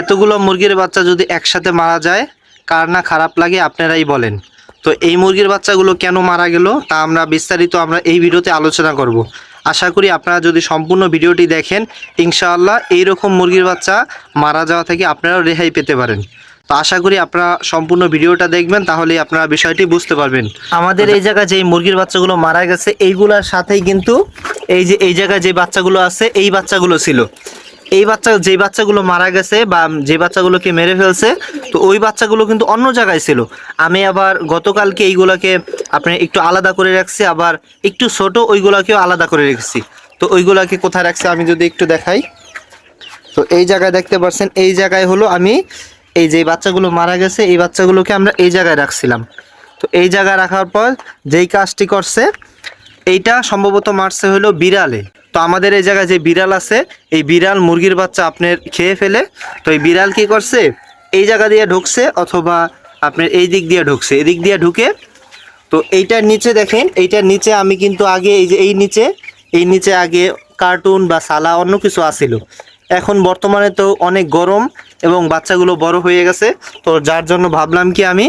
এতগুলো মুরগির বাচ্চা যদি একসাথে মারা যায় কার না খারাপ লাগে আপনারাই বলেন। তো এই মুরগির বাচ্চাগুলো কেন মারা গেল তা আমরা বিস্তারিত আমরা এই ভিডিওতে আলোচনা করব। আশা করি আপনারা যদি সম্পূর্ণ ভিডিওটি দেখেন ইনশাআল্লাহ এইরকম মুরগির বাচ্চা মারা যাওয়া থেকে আপনারাও রেহাই পেতে পারেন। তো আশা করি আপনারা সম্পূর্ণ ভিডিওটা দেখবেন তাহলে আপনারা বিষয়টি বুঝতে পারবেন। আমাদের এই জায়গায় যে মুরগির বাচ্চাগুলো মারা গেছে এইগুলোর সাথেই কিন্তু এই যে এই জায়গায় যে বাচ্চাগুলো আছে এই বাচ্চাগুলো ছিল। এই বাচ্চা, যে বাচ্চাগুলো মারা গেছে বা যে বাচ্চাগুলোকে মেরে ফেলছে, তো ওই বাচ্চাগুলো কিন্তু অন্য জায়গায় ছিল। আমি আবার গতকালকে এইগুলোকে আপনি একটু আলাদা করে রাখছি, আবার একটু ছোট ওইগুলোকেও আলাদা করে রেখেছি। তো ওইগুলোকে কোথায় রাখছি আমি যদি একটু দেখাই। তো এই জায়গায় দেখতে পাচ্ছেন, এই জায়গায় হলো আমি এই যে বাচ্চাগুলো মারা গেছে, এই বাচ্চাগুলোকে আমরা এই জায়গায় রাখছিলাম। তো এই জায়গায় রাখার পর যেই কাজটি করছে, এইটা সম্ভবত মারছে হলো বিড়ালে। তো আমাদের এই জায়গায় যে বিড়াল আছে, এই বিড়াল মুরগির বাচ্চা আপনার খেয়ে ফেলে, তো এই বিড়াল কি করছে? এই জায়গা দিয়ে ঢুকছে অথবা আপনার এই দিক দিয়ে ঢুকছে এদিক দিয়ে ঢুকে, তো এইটার নিচে দেখেন, এইটার নিচে আমি কিন্তু আগে এই যে এই নিচে এই নিচে আগে কার্টুন বা সালা অন্য কিছু আসিল এখন বর্তমানে তো অনেক গরম এবং বাচ্চাগুলো বড় হয়ে গেছে, তো যার জন্য ভাবলাম কি আমি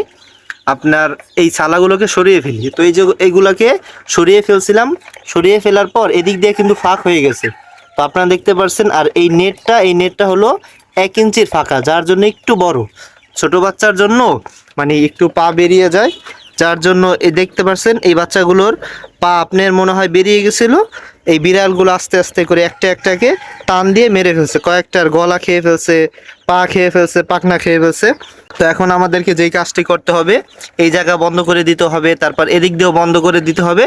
আপনার এই ছালাগুলোকে সরিয়ে ফেলি। তো এই যে এইগুলোকে সরিয়ে ফেলছিলাম, সরিয়ে ফেলার পর এদিক দিয়ে কিন্তু ফাঁক হয়ে গেছে। তো আপনারা দেখতে পাচ্ছেন আর এই নেটটা এই নেটটা হলো এক ইঞ্চির ফাঁকা, যার জন্য একটু বড়। ছোট বাচ্চার জন্য মানে একটু পা বেরিয়ে যায় যার জন্য এই দেখতে পাচ্ছেন এই বাচ্চাগুলোর পা আপনার মনে হয় বেরিয়ে গেছিল। এই বিড়ালগুলো আস্তে আস্তে করে একটা একটাকে টান দিয়ে মেরে ফেলছে। কয়েকটার গলা খেয়ে ফেলছে, পা খেয়ে ফেলছে, পাখনা খেয়ে ফেলছে। তো এখন আমাদেরকে যেই কাজটি করতে হবে, এই জায়গা বন্ধ করে দিতে হবে, তারপর এদিক দিয়েও বন্ধ করে দিতে হবে,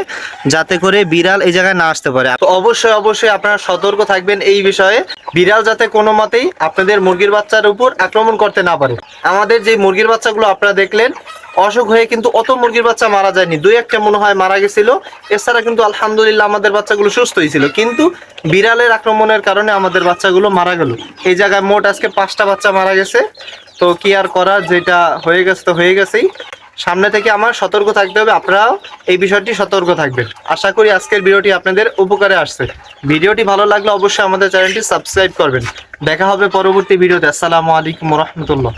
যাতে করে বিড়াল এই জায়গায় না আসতে পারে। তো অবশ্যই অবশ্যই আপনারা সতর্ক থাকবেন এই বিষয়ে। বিড়াল যাতে কোনো মতেই আপনাদের মুরগির বাচ্চার উপর আক্রমণ করতে না পারে। আমাদের যে মুরগির বাচ্চাগুলো আপনারা দেখলেন অসুখ হয়ে কিন্তু অত মুরগির বাচ্চা মারা যায়নি। দুই একটা মনে হয় মারা গেছিল। এছাড়া কিন্তু আলহামদুলিল্লাহ আমাদের বাচ্চাগুলো সুস্থ হয়েছিল কিন্তু বিড়ালের আক্রমণের কারণে আমাদের বাচ্চাগুলো মারা গেল। এই জায়গায় মোট আজকে পাঁচটা বাচ্চা মারা গেছে। তো কি আর করার যেটা হয়ে গেছে তো হয়ে গেছেই। সামনে থেকে আমার সতর্ক থাকতে হবে। আপনারাও এই বিষয়টি সতর্ক থাকবেন। আশা করি আজকের ভিডিওটি আপনাদের উপকারে আসছে। ভিডিওটি ভালো লাগলে অবশ্যই আমাদের চ্যানেলটি সাবস্ক্রাইব করবেন। দেখা হবে পরবর্তী ভিডিওতে। আসসালামু আলাইকুম রহমতুল্লাহ।